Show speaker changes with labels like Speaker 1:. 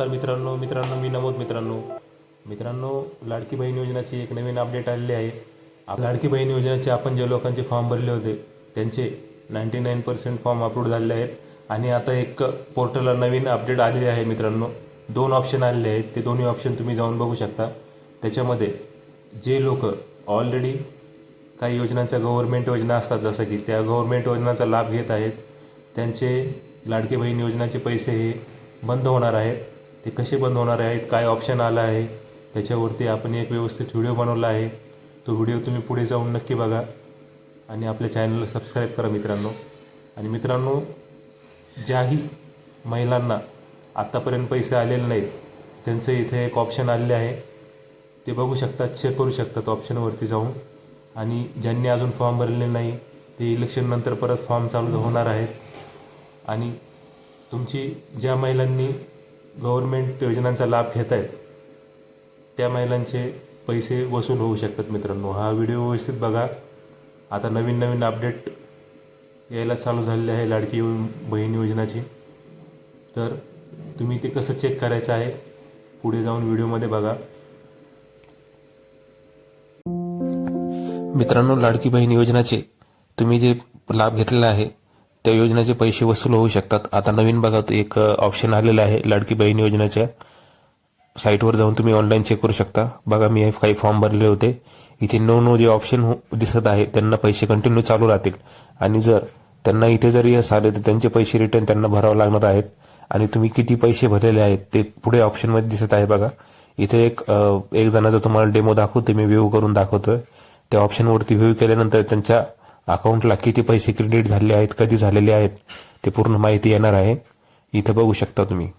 Speaker 1: तर मित्रांनो मित्रांनो मी नमोद मित्रांनो. मित्रांनो लाडकी बहीण योजनाची एक नवीन अपडेट आलेली आहे. लाडकी बहीण योजनेचे आपण जे लोकांचे फॉर्म भरले होते त्यांचे ninety nine percent form upload झालेले आहेत. आणि आता एक पोर्टलला नवीन अपडेट आलेली आहे मित्रांनो. दोन ऑप्शन आलेले आहेत. ते दोन्ही ऑप्शन तुम्ही जाऊन बघू शकता. त्याच्यामध्ये जे लोक ऑलरेडी काही योजनांच्या गव्हर्मेंट योजना असतात जसं की त्या गव्हर्मेंट योजनांचा लाभ घेत आहेत त्यांचे लाडके बहीण योजनाचे पैसे हे बंद होणार आहेत. ते कसे बंद होणार आहेत काय ऑप्शन आलं आहे त्याच्यावरती आपण एक व्यवस्थित व्हिडिओ बनवला आहे. तो व्हिडिओ तुम्ही पुढे जाऊन नक्की बघा आणि आपल्या चॅनलला सबस्क्राईब करा मित्रांनो. आणि मित्रांनो ज्याही महिलांना आत्तापर्यंत पैसे आलेले नाहीत त्यांचं इथे एक ऑप्शन आलेले आहे. ते बघू शकतात चेक करू शकतात ऑप्शनवरती जाऊन. आणि ज्यांनी अजून फॉर्म भरलेले नाही ते इलेक्शननंतर परत फॉर्म चालू होणार आहेत. आणि तुमची ज्या महिलांनी गव्हर्मेंट योजनांचा लाभ घेत आहेत त्या महिलांचे पैसे वसूल होऊ शकतात मित्रांनो. हा व्हिडिओ व्यवस्थित बघा. आता नवीन नवीन अपडेट यायला चालू झालेली आहे लाडकी बहीण योजनाची. तर तुम्ही ते कसं चेक करायचं आहे पुढे जाऊन व्हिडिओमध्ये बघा.
Speaker 2: मित्रांनो लाडकी बहीण योजनाचे तुम्ही जे लाभ घेतलेला आहे त्या योजनेचे पैसे वसूल होऊ शकतात. आता नवीन बघा एक ऑप्शन आलेला आहे लाडकी बहीण योजनेच्या साईटवर जाऊन तुम्ही ऑनलाईन चेक करू शकता. बघा मी हे काही फॉर्म भरले होते. इथे नो नऊ जे ऑप्शन हो दिसत आहे त्यांना पैसे कंटिन्यू चालू राहतील. आणि जर त्यांना इथे जर यस आले तर त्यांचे पैसे रिटर्न त्यांना भरावे लागणार आहेत. आणि तुम्ही किती पैसे भरलेले आहेत ते पुढे ऑप्शनमध्ये दिसत आहे बघा. इथे एक एक जणाचा तुम्हाला डेमो दाखवते मी व्ह्यू करून दाखवतोय. त्या ऑप्शनवरती व्ह्यू केल्यानंतर त्यांच्या अकाउंटला किती पैसे क्रेडिट झाले आहेत कधी झालेले आहेत ते पूर्ण माहिती येणार आहे. इथं बघू शकता तुम्ही.